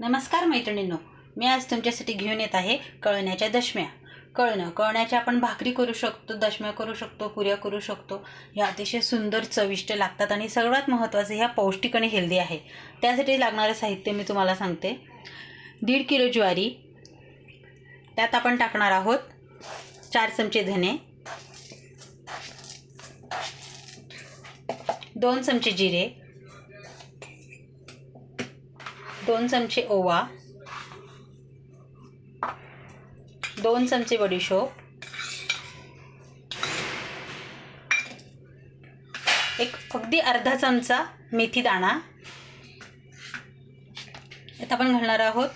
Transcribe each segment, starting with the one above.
नमस्कार मैत्रिणींनो मी आज तुमच्यासाठी घेऊन येत आहे कळण्याच्या दशम्या. कळणं कळण्याच्या आपण भाकरी करू शकतो दशम्या करू शकतो पुऱ्या करू शकतो. ह्या अतिशय सुंदर चविष्ट लागतात आणि सर्वात महत्त्वाचं ह्या पौष्टिक आणि हेल्दी आहे. त्यासाठी लागणारं साहित्य मी तुम्हाला सांगते. दीड किलो ज्वारी त्यात आपण टाकणार आहोत चार चमचे धने दोन चमचे जिरे दोन चमचे ओवा दोन चमचे बडीशोप एक अगदी अर्धा चमचा मेथी दाणा. यात आपण घालणार आहोत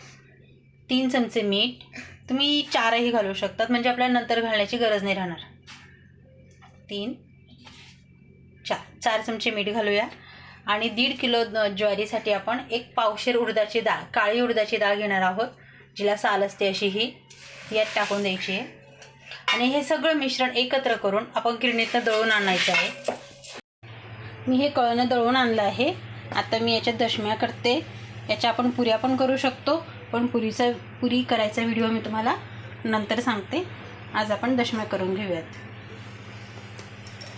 तीन चमचे मीठ. तुम्ही चारही घालू शकतात म्हणजे आपल्याला नंतर घालण्याची गरज नाही राहणार. तीन चार चार चमचे मीठ घालूया. आणि दीड किलो ज्वारीसाठी आपण एक पावशेर उडदाची डाळ काळी उडदाची डाळ घेणार आहोत जिला साल असते अशी ही यात टाकून द्यायची आहे. आणि हे सगळं मिश्रण एकत्र करून आपण किरणीतनं दळून आणायचं आहे. मी हे कळणं दळून आणलं आहे. आता मी याच्यात दशम्या करते. याच्या आपण पुऱ्या पण करू शकतो पण पुरीचा पुरी करायचा व्हिडिओ मी तुम्हाला नंतर सांगते. आज आपण दशम्या करून घेऊयात.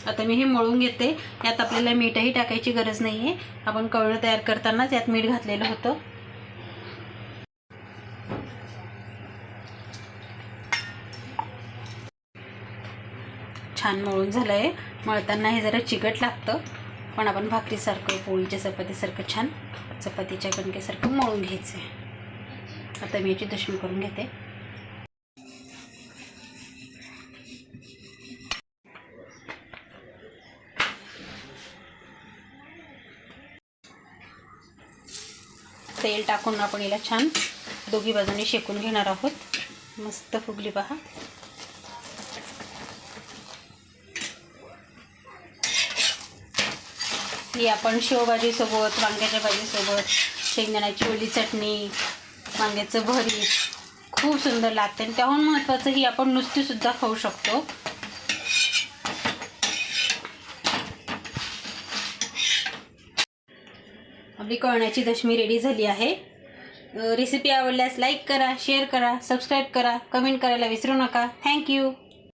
आता मी हे मळून घेते. यात आपल्याला मीठही टाकायची गरज नाही आहे आपण कवळं तयार करतानाच यात मीठ घातलेलं होतं. छान मळून झालं आहे मळताना हे जरा चिकट लागतं. पण आपण भाकरीसारखं पोळीच्या चपातीसारखं छान चपातीच्या कणकेसारखं मळून घ्यायचं आहे आता मी याची दशमी करून घेते. तेल टाकून आपण याला छान दोघी बाजूने शेकून घेणार आहोत. मस्त फुगली पहा. ही आपण शेवभाजीसोबत वांग्याच्या भाजीसोबत शेंगदाण्याची ओली चटणी वांग्याचं भरीत खूप सुंदर लागते. आणि त्याहून महत्त्वाचं ही आपण नुसतीसुद्धा खाऊ शकतो. आपली कळण्याची दशमी रेडी झाली आहे. रेसिपी आवडल्यास लाईक करा शेअर करा सबस्क्राईब करा कमेंट करायला विसरू नका. थँक्यू